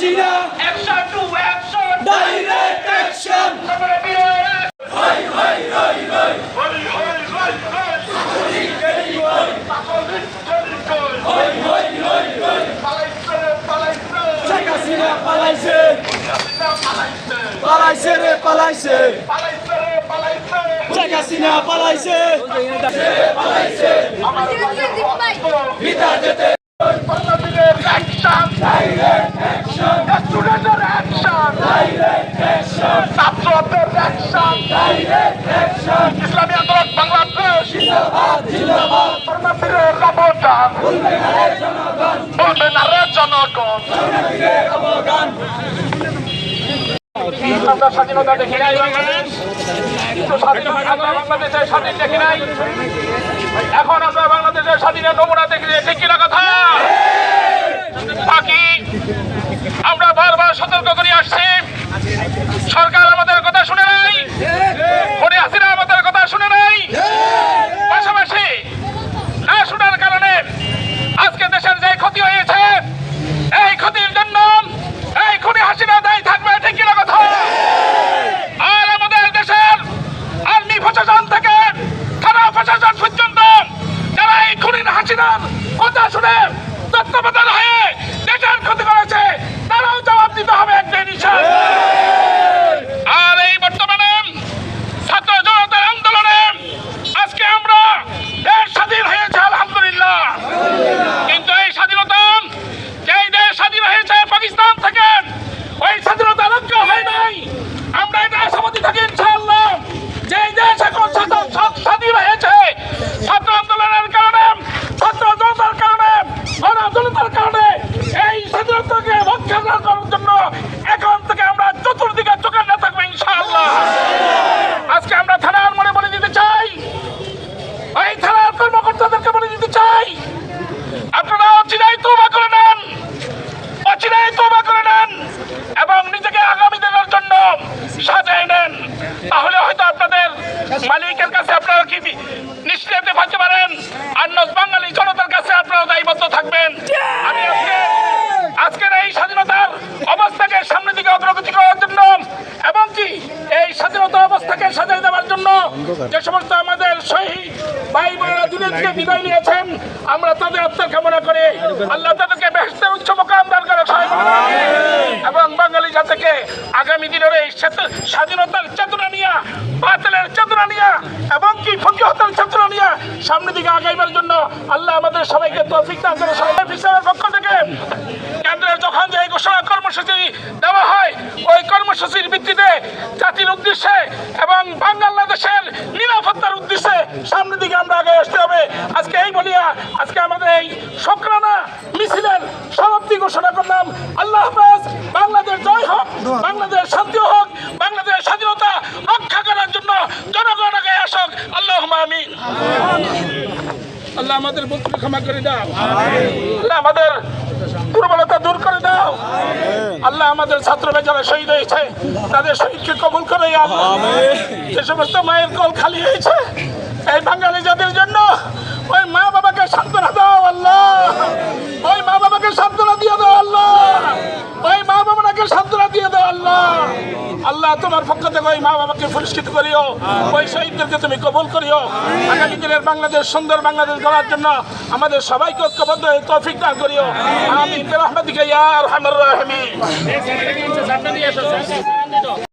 Hasina Action to action! Direct action তারপরে বিরোধ! হই, হই, হই! পাগলের চরিত্র! পালাইছে রে, পালাইছে! শেখ হাসিনা পালাইছে হাসিনা পালাইছে! পালাইছে রে পালাইছে পালাইছে রে, পালাইছে! শেখ হাসিনা পালাইছে ছাত্রদের action! ইসলামী আন্দোলন বাংলাদেশ কর্মবীরের অবদান বলবে না রে জনগণ আমরা স্বাধীনতা দেখি নাই বাংলাদেশ স্বাধীনতা দেখি নাই এখন আমরা বাংলাদেশের স্বাধীনের নমুনা দেখি কিনা যে সমস্ত আমাদের শহীদ ভাই বিদায় নিয়েছেন, আমরা তাদের আত্মার কামনা করে আল্লাহ তাদেরকে বেহেস্তের উচ্চ মোকাম দান করে এবং বাঙালি জাতিকে আগামী দিনের এই স্বাধীনতার চেতনা নিয়ে, বাতিলের চেতনা নিয়ে, এবং কি ফকিহতার চেতনা নিয়ে সামনের দিকে আগাইবার জন্য আল্লাহ আমাদের সবাইকে তৌফিক দান করে, সবাই পক্ষ থেকে। কেন্দ্রের যখন যে ঘোষণা কর্মসূচি দেওয়া হয়, ওই কর্মসূচির ভিত্তিতে জাতির উদ্দেশ্যে এবং বাংলাদেশের নিরাপত্তার উদ্দেশ্যে সামনের দিকে আমরা আগে আসতে হবে আজকে এই বলিয়া আজকে আমাদের এই শুক্রানা মিছিলের সমাপ্তি ঘোষণা করলাম আল্লাহ হাফেজ বাংলাদেশ জয় হোক বাংলাদেশ শান্তি হোক বাংলাদেশের স্বাধীনতা রক্ষা করার জন্য জনগণ আগে আসক আল্লাহ আমিন আল্লাহ আমাদের বুদ্ধি ক্ষমা করে দাও। আল্লাহ আমাদের দুর্বলতা দূর করে দাও। আল্লাহ আমাদের ছাত্ররা যারা শহীদ হয়েছে। তাদের শহীদকে কবুল করে যে সমস্ত মায়ের কল খালি হয়েছে এই বাঙালি আল্লাহ তোমার পক্ষ থেকে ওই মা বাবাকে পুরস্কৃত করিও ওই শহীদদেরকে তুমি কবুল করিও। আগামী দিনের বাংলাদেশ সুন্দর বাংলাদেশ গড়ার জন্য আমাদের সবাইকে ঐক্যবদ্ধ হয়ে তৌফিক দান করিও। আমি রহমতিকে ইয়ার হামর রাহিমিন।